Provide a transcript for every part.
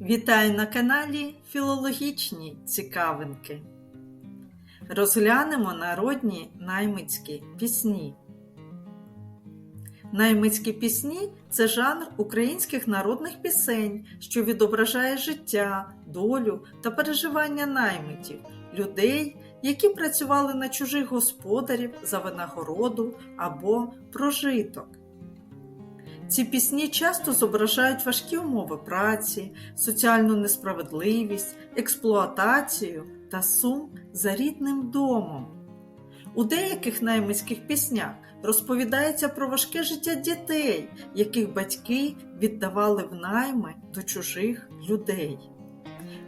Вітаю на каналі Філологічні цікавинки. Розглянемо народні наймицькі пісні. Наймицькі пісні це жанр українських народних пісень, що відображає життя, долю та переживання наймитів, людей, які працювали на чужих господарів за винагороду або прожиток. Ці пісні часто зображають важкі умови праці, соціальну несправедливість, експлуатацію та сум за рідним домом. У деяких наймицьких піснях розповідається про важке життя дітей, яких батьки віддавали в найми до чужих людей.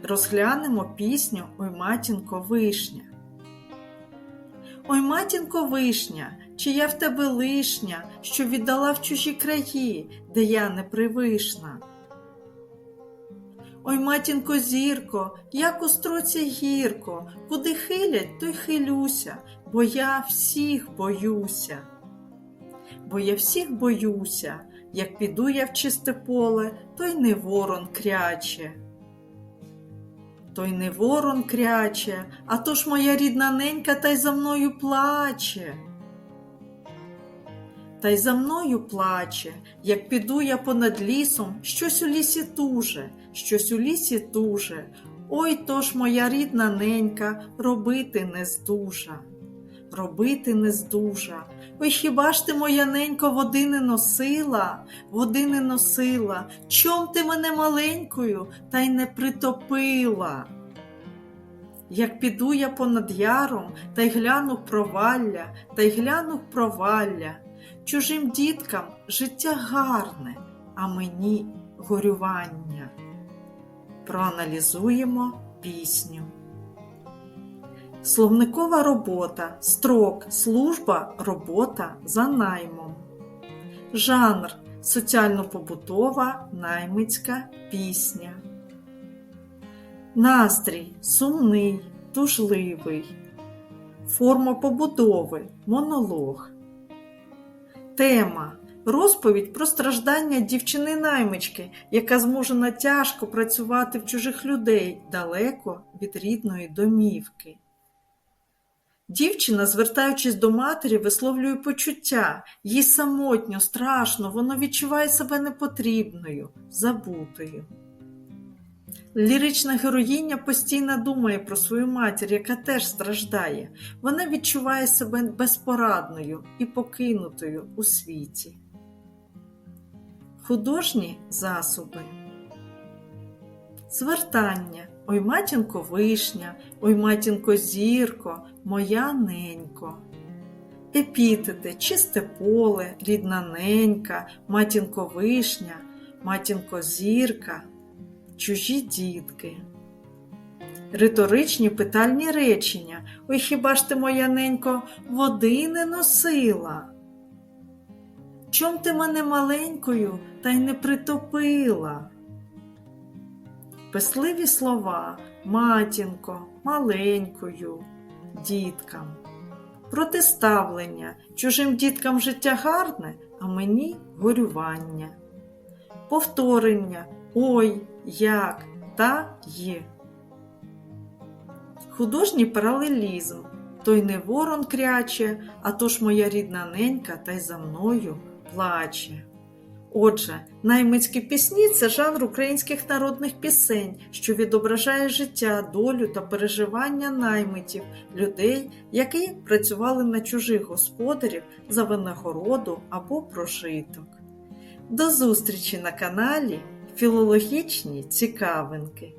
Розглянемо пісню Ой матінко вишня. Ой, матінко вишня, чи я в тебе лишня, що віддала в чужі краї, де я не привишна. Ой, матінко зірко, як у строці гірко, куди хилять, то й хилюся, бо я всіх боюся. Бо я всіх боюся, як піду я в чисте поле, то й не ворон кряче. Той не ворон кряче, а то ж моя рідна ненька та й за мною плаче. Та й за мною плаче, як піду я понад лісом, щось у лісі туже, щось у лісі туже. Ой то ж моя рідна ненька робити не здужа. Робити не здужа. Ой, хіба ж ти, моя ненько, води не носила, води не носила, чом ти мене маленькою та й не притопила? Як піду я понад яром, та й гляну провалля, та й гляну провалля, чужим діткам життя гарне, а мені горювання. Проаналізуємо пісню. Словникова робота, строк, служба, робота за наймом. Жанр соціально-побутова наймицька пісня. Настрій сумний, тужливий. Форма побудови монолог. Тема розповідь про страждання дівчини-наймички, яка змушена тяжко працювати в чужих людей далеко від рідної домівки. Дівчина, звертаючись до матері, висловлює почуття, їй самотньо, страшно, вона відчуває себе непотрібною, забутою. Лірична героїня постійно думає про свою матір, яка теж страждає. Вона відчуває себе безпорадною і покинутою у світі. Художні засоби. Звертання. Ой матінко вишня, ой матінко зірко, моя ненько. Епітети, чисте поле, рідна ненька, матінко вишня, матінко зірка, чужі дітки. Риторичні питальні речення. Ой хіба ж ти, моя ненько, води не носила? Чом ти мене маленькою та й не притопила? Писливі слова матінко, маленькою, діткам. Протиставлення чужим діткам життя гарне, а мені горювання. Повторення ой, як та є. Художній паралелізм. Той не ворон кряче, а то ж моя рідна ненька та й за мною плаче. Отже, наймицькі пісні це жанр українських народних пісень, що відображає життя, долю та переживання наймитів, людей, які працювали на чужих господарів за винагороду або прожиток. До зустрічі на каналі Філологічні цікавинки.